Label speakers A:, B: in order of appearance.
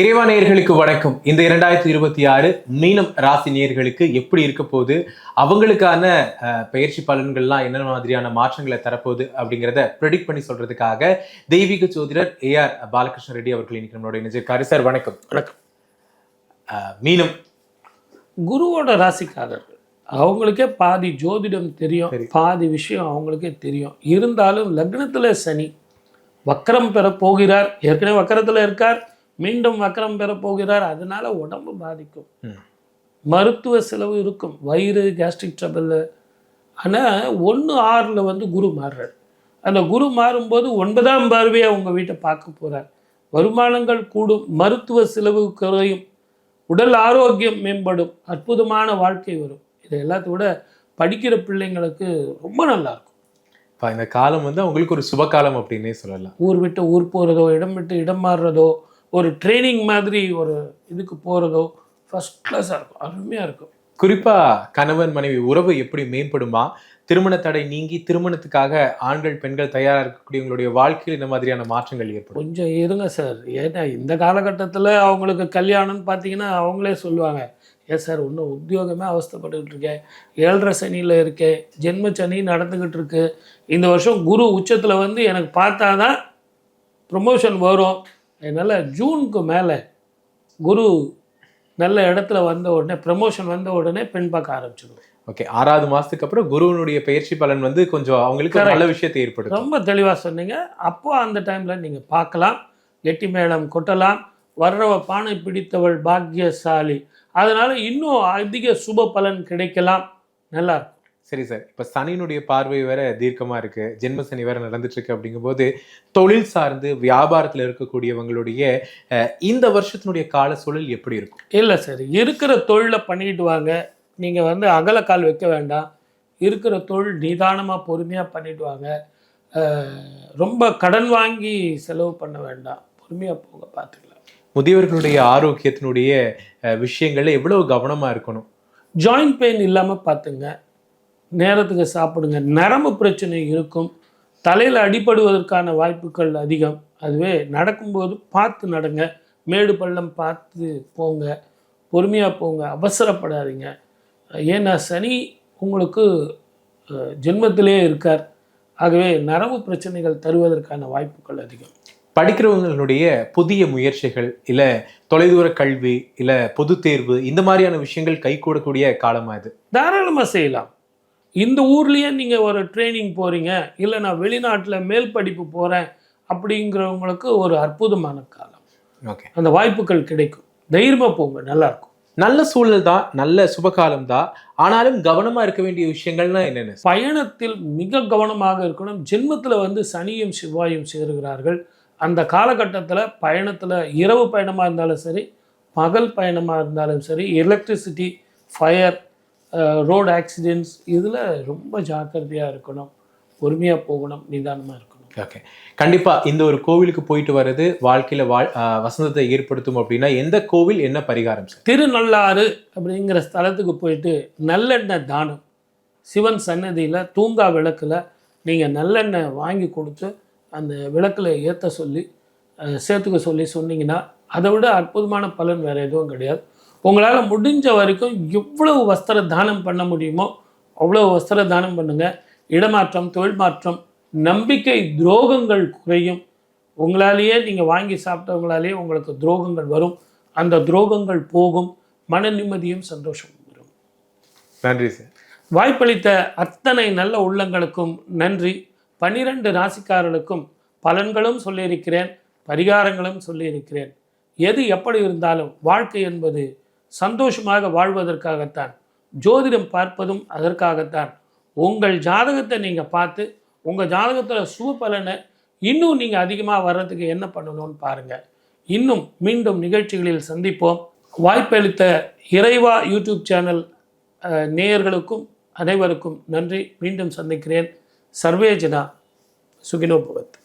A: இறைவா நேயர்களுக்கு வணக்கம். இந்த இரண்டாயிரத்தி இருபத்தி ஆறு மீனம் ராசி நேயர்களுக்கு எப்படி இருக்க போகுது? அவங்களுக்கான பயிற்சி பலன்கள்லாம் என்ன மாதிரியான மாற்றங்களை தரப்போகுது அப்படிங்கிறத ப்ரெடிக்ட் பண்ணி சொல்றதுக்காக தெய்வீக ஜோதிடர் ஏஆர் பாலகிருஷ்ண ரெட்டி அவர்கள் இன்னைக்கு நம்மளோட இணைஞ்சிருக்காரு. சார் வணக்கம்.
B: வணக்கம்.
A: மீனம்.
B: குருவோட ராசிக்காரர்கள் அவங்களுக்கே பாதி ஜோதிடம் தெரியும். பாதி விஷயம் அவங்களுக்கே தெரியும். இருந்தாலும் லக்னத்துல சனி வக்கரம் பெற போகிறார். ஏற்கனவே வக்கரத்துல இருக்கார். மீண்டும் வக்கரம் பெற போகிறார். அதனால உடம்பு பாதிக்கும். மருத்துவ செலவு இருக்கும். வயிறு கேஸ்ட்ரிக் ட்ரபிள் ஆனால் ஒன்று ஆறில் வந்து குரு மாறுறார். அந்த குரு மாறும்போது ஒன்பதாம் பார்வையை உங்கள் வீட்டை பார்க்க போகிறார் வருமானங்கள் கூடும். மருத்துவ செலவு குறையும். உடல் ஆரோக்கியம் மேம்படும். அற்புதமான வாழ்க்கை வரும். இது எல்லாத்த விட படிக்கிற பிள்ளைங்களுக்கு ரொம்ப நல்லா இருக்கும்.
A: இப்ப இந்த காலம் வந்து அவங்களுக்கு ஒரு சுப காலம் அப்படின்னே சொல்லலாம்.
B: ஊர் விட்டு ஊர் போகிறதோ இடம் விட்டு இடம் மாறுறதோ ஒரு ட்ரைனிங் மாதிரி ஒரு இதுக்கு போகிறதோ ஃபஸ்ட் கிளாஸாக இருக்கும். அருமையாக இருக்கும்.
A: குறிப்பா கணவன் மனைவி உறவு எப்படி மேம்படுமா? திருமண தடை நீங்கி திருமணத்துக்காக ஆண்கள் பெண்கள் தயாரா இருக்கக்கூடியவங்களுடைய வாழ்க்கையில் இந்த மாதிரியான மாற்றங்கள் ஏற்படும்?
B: கொஞ்சம் இருங்க சார் ஏன்னா இந்த காலகட்டத்தில் அவங்களுக்கு கல்யாணம்னு பார்த்தீங்கன்னா அவங்களே சொல்லுவாங்க ஏன் சார் இன்னும் உத்தியோகமே அவஸ்தைப்பட்டுக்கிட்டு இருக்கேன். ஏழரை சனியில் இருக்கேன். ஜென்ம சனி நடந்துக்கிட்டு இருக்கு. இந்த வருஷம் குரு உச்சத்தில் வந்து எனக்கு பார்த்தா தான் ப்ரொமோஷன் வரும். அதனால் ஜூனுக்கு மேலே குரு நல்ல இடத்துல வந்த உடனே ப்ரமோஷன் வந்த உடனே பெண் பார்க்க ஆரம்பிச்சிடுவோம்
A: ஓகே ஆறாவது மாசத்துக்கு அப்புறம் குருவனுடைய பயிற்சி பலன் வந்து கொஞ்சம் அவங்களுக்கு நல்ல விஷயத்தை ஏற்படுத்தும்.
B: ரொம்ப தெளிவாக சொன்னீங்க. அப்போ அந்த டைமில் நீங்கள் பார்க்கலாம். கெட்டி மேளம் கொட்டலாம். வர்றவ பானை பிடித்தவள் பாக்கியசாலி. அதனால இன்னும் அதிக சுப பலன் கிடைக்கலாம். நல்லா இருக்கும்.
A: சரி சார் இப்ப சனியினுடைய பார்வை வேற தீர்க்கமா இருக்கு. ஜென்ம சனி வேற நடந்துட்டு இருக்கு அப்படிங்கும்போது தொழில் சார்ந்து வியாபாரத்துல இருக்கக்கூடியவங்களுடைய இந்த வருஷத்தினுடைய கால சூழல் எப்படி இருக்கும்?
B: இல்லை சார் இருக்கிற தொழிலை பண்ணிட்டு வாங்க. நீங்கள் வந்து அகலக்கால் வைக்க வேண்டாம். இருக்கிற தொழில் நிதானமாக பொறுமையாக பண்ணிட்டு வாங்க. ரொம்ப கடன் வாங்கி செலவு பண்ண வேண்டாம். பொறுமையாக போங்க பார்த்துக்கலாம்
A: முதியவர்களுடைய ஆரோக்கியத்தினுடைய விஷயங்கள்ல எவ்வளவு கவனமா இருக்கணும்?
B: ஜாயிண்ட் பெயின் இல்லாமல் பார்த்துங்க நேரத்துக்கு சாப்பிடுங்க. நரம்பு பிரச்சனை இருக்கும். தலையில் அடிபடுவதற்கான வாய்ப்புகள் அதிகம். அதுவே நடக்கும்போது பார்த்து நடங்க. மேடு பள்ளம் பார்த்து போங்க. பொறுமையாக போங்க. அவசரப்படாதீங்க. ஏன்னா சனி உங்களுக்கு ஜென்மத்திலே இருக்கார். ஆகவே நரம்பு பிரச்சனைகள் தருவதற்கான வாய்ப்புகள் அதிகம்.
A: படிக்கிறவங்களுடைய புதிய முயற்சிகள் இல்ல தொலைதூர கல்வி இல்ல பொது தேர்வு இந்த மாதிரியான விஷயங்கள் கைகூடக்கூடிய காலமா இது?
B: தாராளமாக செய்யலாம். இந்த ஊர்லேயே நீங்கள் ஒரு ட்ரைனிங் போகிறீங்க இல்லை நான் வெளிநாட்டில் மேல் படிப்பு போகிறேன் அப்படிங்கிறவங்களுக்கு ஒரு அற்புதமான காலம்.
A: ஓகே
B: அந்த வாய்ப்புகள் கிடைக்கும். தைரியமாக போங்க நல்லாயிருக்கும்
A: நல்ல சூழல் தான் நல்ல சுபகாலம் தான். ஆனாலும் கவனமா இருக்க வேண்டிய விஷயங்கள்னா என்னென்ன?
B: பயணத்தில் மிக கவனமாக இருக்கணும். ஜென்மத்தில் வந்து சனியும் செவ்வாயும் சேருகிறார்கள். அந்த காலகட்டத்தில் பயணத்தில் இரவு பயணமாக இருந்தாலும் சரி பகல் பயணமாக இருந்தாலும் சரி எலக்ட்ரிசிட்டி ஃபயர் ரோடு ஆக்சிடென்ட்ஸ் இதில் ரொம்ப ஜாக்கிரதையாக இருக்கணும். பொறுமையாக போகணும். நிதானமாக இருக்கணும்.
A: ஓகே கண்டிப்பா இந்த ஒரு கோவிலுக்கு போயிட்டு வர்றது வாழ்க்கையில வாழ் ஆஹ் வசந்தத்தை ஏற்படுத்தும் அப்படின்னா எந்த கோவில் என்ன பரிகாரம்
B: திருநள்ளாறு அப்படிங்கிற ஸ்தலத்துக்கு போயிட்டு நல்லெண்ணெய் தானம். சிவன் சன்னதியில் தூங்கா விளக்கில் நீங்கள் நல்லெண்ணெய் வாங்கி கொடுத்து அந்த விளக்கில் ஏற்ற சொல்லி சேர்த்துக்க சொல்லி சொன்னீங்கன்னா அதை விட அற்புதமான பலன் வேறு எதுவும் கிடையாது. உங்களால் முடிஞ்ச வரைக்கும் எவ்வளவு வஸ்திர தானம் பண்ண முடியுமோ அவ்வளோ வஸ்திர தானம் பண்ணுங்கள் இடமாற்றம் தொழில் மாற்றம் நம்பிக்கை துரோகங்கள் குறையும். உங்களாலேயே நீங்கள் வாங்கி சாப்பிட்டவங்களாலேயே உங்களுக்கு துரோகங்கள் வரும். அந்த துரோகங்கள் போகும். மன நிம்மதியும் சந்தோஷம் வரும்.
A: நன்றி சார்.
B: வாய்ப்பளித்த அத்தனை நல்ல உள்ளங்களுக்கும் நன்றி. பன்னிரண்டு ராசிக்காரர்களுக்கும் பலன்களும் சொல்லியிருக்கிறேன் பரிகாரங்களும் சொல்லியிருக்கிறேன். எது எப்படி இருந்தாலும் வாழ்க்கை என்பது சந்தோஷமாக வாழ்வதற்காகத்தான் ஜோதிடம் பார்ப்பதும் அதற்காகத்தான். உங்கள் ஜாதகத்தை நீங்கள் பார்த்து உங்கள் ஜாதகத்தில் சுப பலனை இன்னும் நீங்கள் அதிகமாக வர்றதுக்கு என்ன பண்ணணும்னு பாருங்கள் இன்னும் மீண்டும் நிகழ்ச்சிகளில் சந்திப்போம். வாய்ப்பளித்த இறைவா யூடியூப் சேனல் நேயர்களுக்கும் அனைவருக்கும் நன்றி. மீண்டும் சந்திக்கிறேன். சர்வேஜனா சுகினோ பவத்